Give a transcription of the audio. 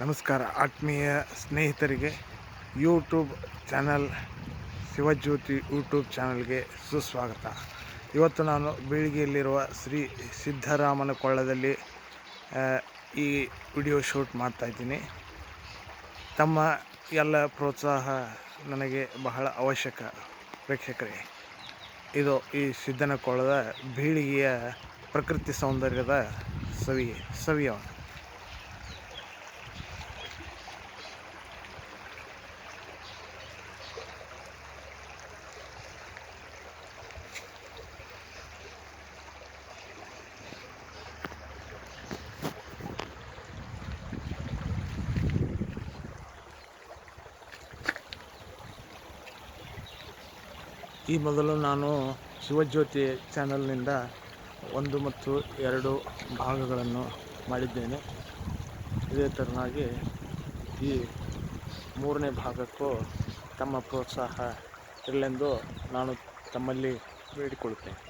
ನಮಸ್ಕಾರ ಆತ್ಮೀಯ ಸ್ನೇಹಿತರಿಗೆ ಯೂಟ್ಯೂಬ್ ಚಾನಲ್ ಶಿವಜ್ಯೋತಿ ಯೂಟ್ಯೂಬ್ ಚಾನಲ್ಗೆ ಸುಸ್ವಾಗತ. ಇವತ್ತು ನಾನು ಬೀಳಿಗೆಯಲ್ಲಿರುವ ಶ್ರೀ ಸಿದ್ದರಾಮನ ಕೊಳ್ಳದಲ್ಲಿ ಈ ವಿಡಿಯೋ ಶೂಟ್ ಮಾಡ್ತಾಯಿದ್ದೀನಿ ತಮ್ಮ ಎಲ್ಲ ಪ್ರೋತ್ಸಾಹ ನನಗೆ ಬಹಳ ಅವಶ್ಯಕ ಪ್ರೇಕ್ಷಕರೇ ಇದು ಈ ಸಿದ್ದನ ಕೊಳ್ಳದ ಬೀಳಿಗೆಯ ಪ್ರಕೃತಿ ಸೌಂದರ್ಯದ ಸವಿ ಸವಿಯ ಈ ಮೊದಲು ನಾನು ಶಿವಜ್ಯೋತಿ ಚಾನಲ್ನಿಂದ ಒಂದು ಮತ್ತು ಎರಡು ಭಾಗಗಳನ್ನು ಮಾಡಿದ್ದೇನೆ. ಇದೇ ಥರನಾಗಿ ಈ ಮೂರನೇ ಭಾಗಕ್ಕೂ ತಮ್ಮ ಪ್ರೋತ್ಸಾಹ ಇರಲೆಂದು ನಾನು ತಮ್ಮಲ್ಲಿ ಬೇಡಿಕೊಳ್ಳುತ್ತೇನೆ.